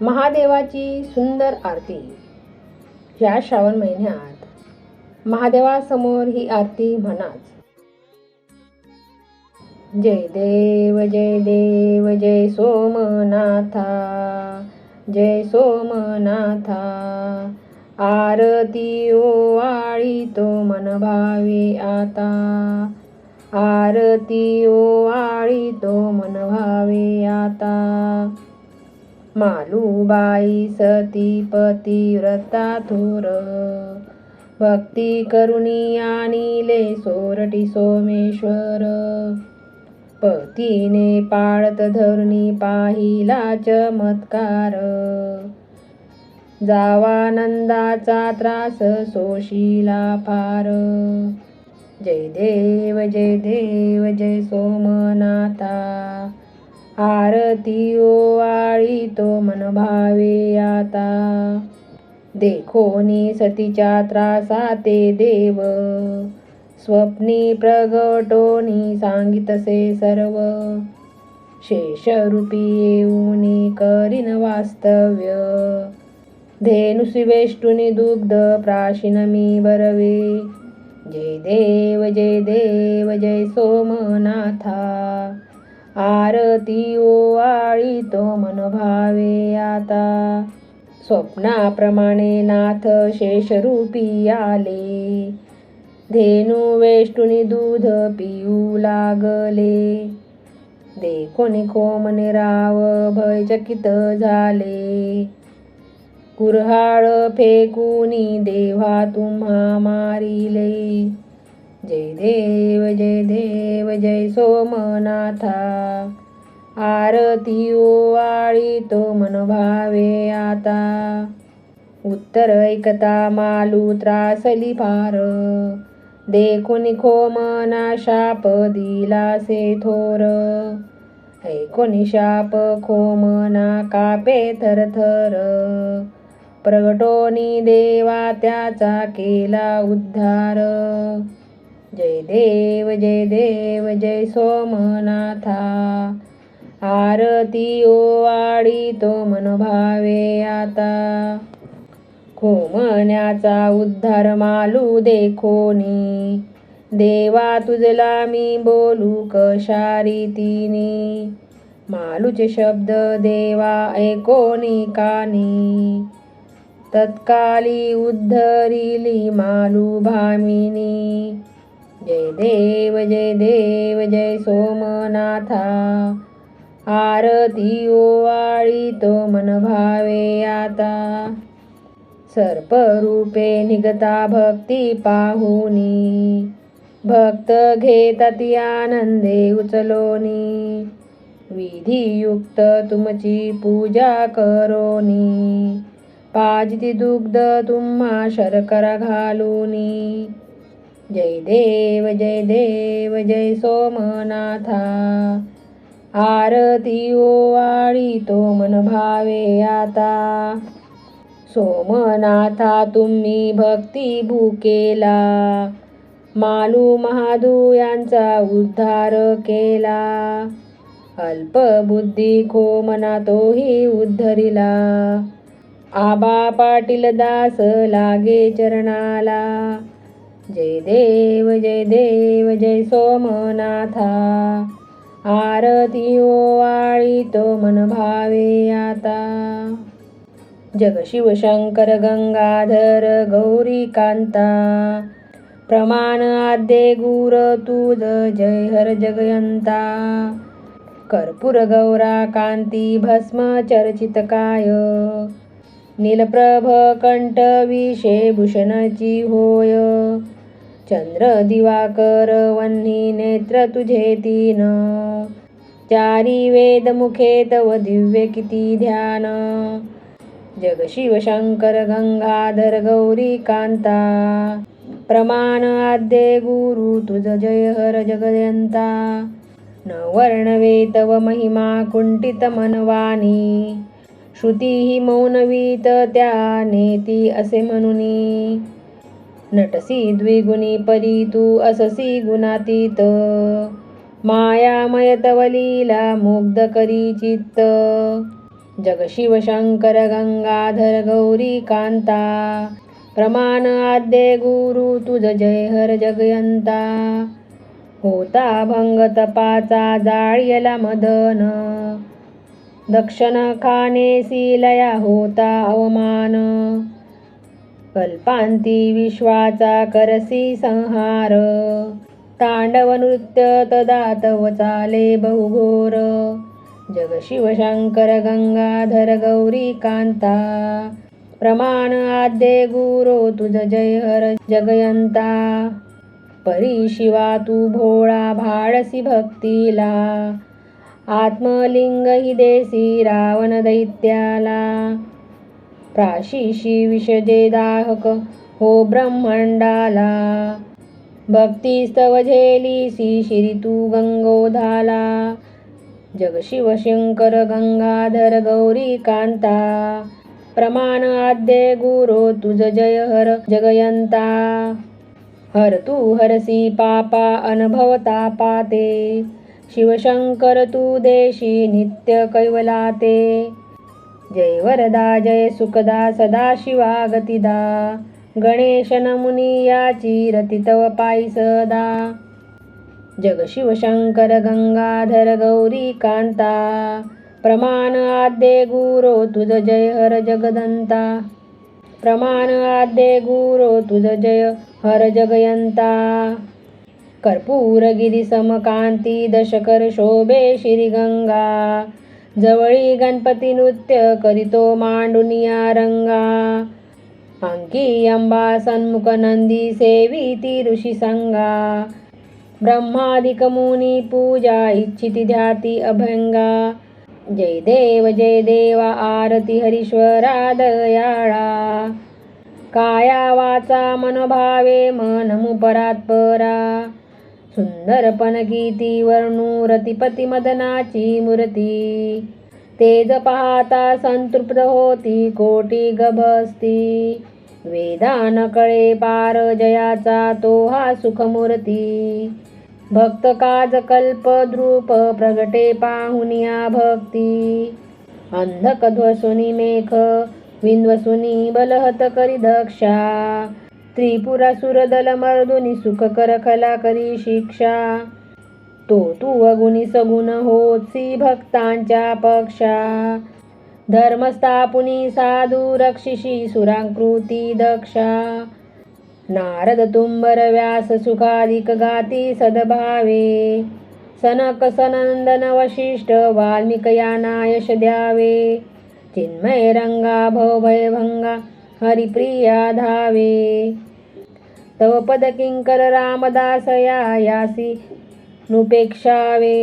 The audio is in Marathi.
महादेवाची सुंदर आरती. ह्या श्रावण महिन्यात महादेवासमोर ही आरती म्हणाच. जय देव जय देव जय सोमनाथा जय सोमनाथा. आरती ओवाळी तो मन भावे आता. आरती ओवाळी तो मन भावे आता. मालूबाई सती पतिव्रता थोर. भक्ती करुणी आणिले सोरटी सोमेश्वर. पतीने पाळत धरुणी पाहिला चमत्कार. जावानंदाचा त्रास सोशिला फार. जय देव जय देव जय सोमनाथा. आरती ओवाळी तो मन भावे आता. देखोनी सतीच्या त्रासाते देव. स्वप्नी प्रगटोनी सांगितसे सर्व. शेषरूपी येऊनी करीन वास्तव्य. धेनुसी वेष्टुनी दुग्ध प्राशीन मी बरवे. जय देव जय देव जय सोमनाथा. आरती ओवाळी तो मन भावे आता. स्वप्नाप्रमाणे नाथ शेषरूपी आले. धेनू वेष्टुनी दूध पिऊ लागले. देखोनी कोमने राव भयचकित झाले. कुऱ्हाड फेकूनी देवा तुम्हा मारिले. जय देव जय देव जय सोमनाथा। आरती ओवाळी तो मनभावे आता। उत्तर ऐकता मालू त्रासली फार। देखोनी खोमना शाप दिलासे थोर। ऐकोनी शाप खोमना कापे थरथर प्रगटोनी देवा त्याचा केला उद्धार। जय देव जय देव जय सोमनाथा. आरती ओवाळी तो मन भावे आता. खोमण्याचा उद्धार मालू देखोनी देवा तुझला मी बोलू कशा रीतीने मालूचे शब्द देवा ऐकोनी कानी. तत्काली उद्धरिली मालू भामिनी. जय देव जय देव जय सोमनाथा. आरती ओवाळी तो मन भावे आता. सर्परूपे निगता भक्ती पाहुनी. भक्त घेतात आनंदे उचलोनी. विधियुक्त तुमची पूजा करोनी. पाजती दुग्ध तुम्हा शर्करा घालूनी. जय देव जय देव जय सोमनाथा. आरती ओवाळी तो मन भावे आता. सोमनाथा तुम्ही भक्ती भूकेला. मालू महादू यांचा उद्धार केला. अल्पबुद्धी खोमना तोही उद्धरिला. आबा पाटील दास लागे चरणाला. जय देव जय देव जय सोमनाथा। आरती ओवाळी तो मन भावे आता। जग शिवशंकर गंगाधर गौरी कांता। प्रमाण आद्ये गुर तुज जय हर जगयंता। कर्पूर गौरा कांती भस्म चर्चित काय। नीलप्रभ कंठ विषे भूषणाची होय। चंद्र दिवाकर वन्ही नेत्र तुझे तीन चारी वेद मुखे तव दिव्य किती ध्यान। जग शिव शंकर गंगाधर गौरी कांता। प्रमाण आद्ये गुरु तुझ जय हर जगदयंता। न वर्णवे तव महिमा कुंटित मनवानी श्रुती ही मौनवीत त्या नेती असे म्हणुनी। नटसी द्विगुणी परी तू अससी गुणातीत. मायामय तवलीला मुग्ध करी चित्त. जग शिव शंकर गंगाधर गौरी कांता. प्रमाण आद्य गुरु तुझ जय हर जगयंता. होता भंग तपाचा जाळीला मदन. दक्षण खाने लया होता अवमान. कल्पांती विश्वाचा करसी संहार. तांडव नृत्य तदातव चाले बहुघोर. जग शिवशंकर गंगाधर गौरी कांता. प्रमाण आद्ये गुरो तुझ जय हर जगयंता. परी शिवा तू भोळा भाडसी भक्तीला. आत्मलिंग हि देसी रावण दैत्याला. प्राशिशी विषजे दाहक हो ब्रह्मांडाला भक्तिस्तव झेलीसी शिरी तू गंगोधाला। जग शिव शंकर गंगाधर गौरी कांता प्रमाण आद्य गुरो तुझ जय हर जगयंता। हर तू हरसी पापा अनुभवता पाते शिवशंकर तू देशी नित्य कैवलाते। जय वरदा जय सुखदा सदा शिवा गतिदा. गणेश नमुनी याची रती तव पायी सदा. जग गङ्गाधर गंगाधर गौरी कांता. प्रमाण आद्ये गुरो तुझ जय हर जगदंता. प्रमाण आद्ये गुरो तुझ जय हर जगयंता. कर्पूर गिरी समकांती दशकर शोभे श्रीगंगा जवळी गणपती नृत्य करीतो मांडुनिया रंगा. अंकी अंबा सन्मुख नंदी सेविती ऋषी संगा. ब्रह्मादिक मुनी पूजा इच्छिती ध्याती अभंगा. जय देव जय देवा आरती हरीश्वरा दयाळा. काया वाचा मनोभावे मन मुपरात सुंदरपण गीती वर्णू रतिपती मदनाची मूर्ती. तेज पाहता संतृप्त होती कोटी गभस्ती. वेदान कळे पार जयाचा तो हा सुखमूर्ती. भक्त काज कल्प द्रुप प्रगटे पाहुनिया भक्ती. अंधक ध्वसुनी मेघ विंध्वसुनी बलहत करी दक्षा. त्रिपुरासुर दल मर्दुनी सुख कर खला करी शिक्षा। तो तू अगुणी सगुण होतसी भक्तांच्या पक्षा। धर्मस्थापुनी साधू रक्षिषी सुरांकृती दक्षा। नारद तुंबर व्यास सुखाधिक गाती सद्भावे। सनक सनंदन वशिष्ठ वाल्मिक याना द्यावे। चिन्मय रंगा भवभय हरिप्रिया धावे। तव पद किंकर रामदास यासी नुपेक्षावे।